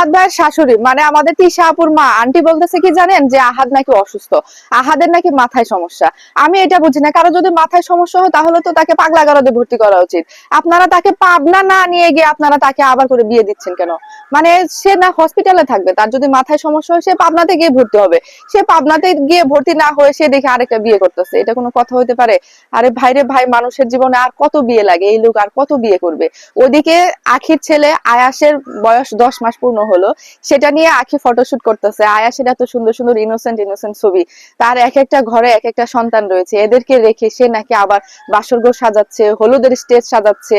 আহাদ ভাইয়ের শাশুড়ি মানে আমাদের তিশা আপুর মা, আন্টি বলতেছে কি জানেন যে আহাদ নাকি অসুস্থ? আহাদের নাকি মাথায় সমস্যা। আমি এটা বুঝি না। কারও যদি মাথায় সমস্যা হয়, তাহলে তো তাকে পাগলা গারদে ভর্তি করা উচিত। আপনারা তাকে পাবনা না নিয়ে গিয়ে আপনারা তাকে আবার করে বিয়ে দিচ্ছেন কেন? মানে সে না হসপিটালে থাকবে, তার যদি মাথায় সমস্যা হয়, সে পাবনাতে গিয়ে ভর্তি হবে। সে পাবনাতে গিয়ে ভর্তি না হয়ে সে দেখে আরেকটা বিয়ে করতেছে। এটা কোনো কথা হতে পারে? আরে ভাইরে ভাই, মানুষের জীবনে আর কত বিয়ে লাগে? এই লোক আর কত বিয়ে করবে? ওদিকে আখির ছেলে আয়াসের বয়স দশ মাস পূর্ণ হলো, সেটা নিয়ে আখি ফটোশুট করতেছে। আয়াসের এত সুন্দর সুন্দর ইনোসেন্ট ইনোসেন্ট ছবি। তার এক একটা ঘরে এক একটা সন্তান রয়েছে। এদেরকে রেখে সে নাকি আবার বাসরঘর সাজাচ্ছে, হলুদের স্টেজ সাজাচ্ছে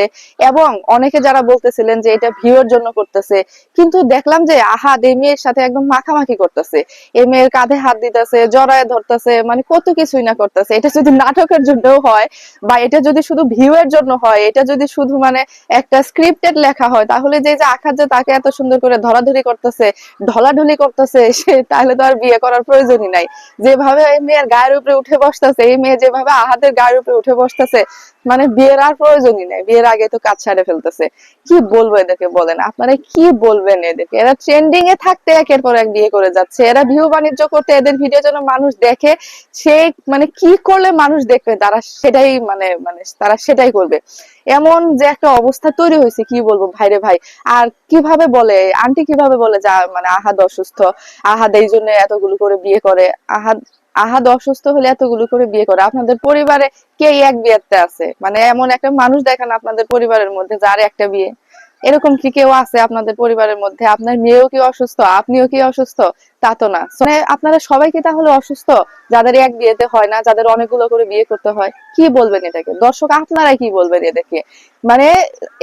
এবং অনেকে যারা বলতেছিলেন যে এটা ভিউর জন্য করতেছে, কিন্তু দেখলাম যে আহাদ এই মেয়ের সাথে একদম মাখামাখি করতেছে। এই মেয়ের কাঁধে হাত দিতেছে, জড়ায় ধরতেছে মানে কত কিছুই না করতেছে। এটা যদি নাটকের জন্যও হয় বা এটা যদি শুধু ভিউ এর জন্য হয়, এটা যদি শুধু মানে একটা স্ক্রিপ্টেড লেখা হয়, তাহলে যে যে আখাত যে তাকে এত সুন্দর করে ধরাধরি করতেছে, ঢলাঢলি করতেছে, সে তাহলে তো আর বিয়ে করার প্রয়োজনই নাই। যেভাবে এই মেয়ের গায়ের উপরে উঠে বসতেছে, এই মেয়ে যেভাবে আহাদের গায়ের উপরে উঠে বসতেছে মানে বিয়ের আর প্রয়োজনই নাই। বিয়ের আগে তো কাজ ছাড়ে ফেলতেছে। কি বলব এদেরকে বলেন? আপনারা কি বলবেন এদেরকে? এরা ট্রেন্ডিং এ থাকতে একের পর এক বিয়ে করে যাচ্ছে। এরা ভিউ বাণিজ্য করতে এদের ভিডিও যেন মানুষ দেখে, সে মানে কি করলে মানুষ দেখবে, তারা সেটাই মানে মানে তারা সেটাই করবে। এমন যে একটা অবস্থা তৈরি হয়েছে, কি বলব? ভাইরে ভাই, আর কীভাবে বলে? আন্টি কীভাবে বলে যা মানে আহাদ অসুস্থ। আহাদ এই জন্য এতগুলো করে বিয়ে করে। আহাদ আহাদ অসুস্থ হলে এতগুলো করে বিয়ে করে। আপনাদের পরিবারে কে এক বিয়েতে আছে? মানে এমন একটা মানুষ দেখান আপনাদের পরিবারের মধ্যে যার একটা বিয়ে। এরকম কি কেউ আছে আপনাদের পরিবারের মধ্যে? আপনার মেয়েও কি অসুস্থ? আপনিও কি অসুস্থ? তা তো না। মানে আপনারা সবাই কি তাহলে অসুস্থ? যাদের এক বিয়েতে হয় না, যাদের অনেকগুলো করে বিয়ে করতে হয়, কি বলবেন এটাকে? দর্শক, আপনারা কি বলবেন এদেরকে? মানে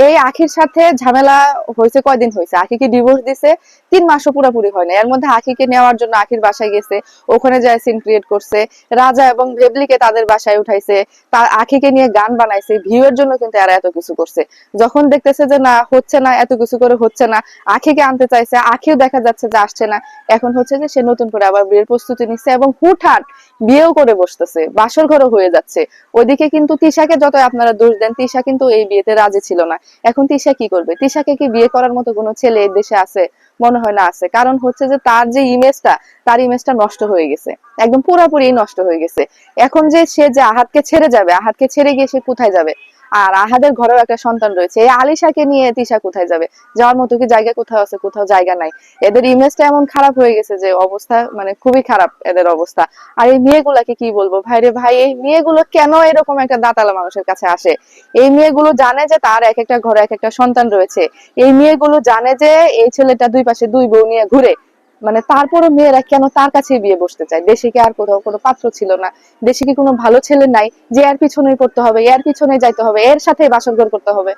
এই আখির সাথে ঝামেলা হয়েছে, কয়দিন হয়েছে? আখিকে ডিভোর্স দিছে, তিন মাসও পুরোপুরি হয় না এর মধ্যে আখিকে নেওয়ার জন্য আখির বাসায় গেছে, ওখানে যায় সিন ক্রিয়েট করছে, রাজা এবং ভেবলিকে তাদের বাসায় উঠাইছে তার আখিকে নিয়ে গান বানাইছে ভিউ এর জন্য কিন্তু এরা এত কিছু করছে। যখন দেখতেছে যে না, হচ্ছে না, এত কিছু করে হচ্ছে না, আখিকে আনতে চাইছে, আখিও দেখা যাচ্ছে যে আসছে না, এখন হচ্ছে যে সে নতুন করে আবার বিয়ের প্রস্তুতি নিচ্ছে এবং হুটহাট বিয়েও করে বসতেছে, বাসর ঘরও হয়ে যাচ্ছে। ওইদিকে কিন্তু তিশাকে যত আপনারা দোষ দেন, তিশা কিন্তু এই বিয়েতে রাজি ছিল না। এখন তিশা কি করবে? তিশাকে কি বিয়ে করার মতো কোনো ছেলে এই দেশে আছে? মনে হয় না আছে। কারণ হচ্ছে যে তার যে ইমেজটা, তার ইমেজটা নষ্ট হয়ে গেছে। একদম পুরোপুরি নষ্ট হয়ে গেছে। এখন যে সে যে আহাতকে ছেড়ে যাবে, আহাতকে ছেড়ে গিয়ে সে কোথায় যাবে? আর আহাদের ঘরেও একটা সন্তান রয়েছে। এই আলিশাকে নিয়ে তিশা কোথায় যাবে? যাওয়ার মতো কি জায়গা কোথাও আছে? কোথাও জায়গা নাই। এদের ইমেজটা এমন খারাপ হয়ে গেছে যে অবস্থা মানে খুবই খারাপ এদের অবস্থা। আর এই মেয়েগুলাকে কি বলব? ভাইরে ভাই, এই মেয়েগুলো কেন এরকম একটা দাতালা মানুষের কাছে আসে? এই মেয়েগুলো জানে যে তার এক একটা ঘরে এক একটা সন্তান রয়েছে। এই মেয়েগুলো জানে যে এই ছেলেটা দুই পাশে দুই বউ নিয়ে ঘুরে। মানে তারপরও মেয়েরা কেন তার কাছে বিয়ে বসতে চায়? দেশে কি আর কোথাও কোনো পাত্র ছিল না? দেশে কি কোনো ভালো ছেলে নাই যে এর পিছনেই পড়তে হবে, এর পিছনে যাইতে হবে, এর সাথে বাসর ঘর করতে হবে?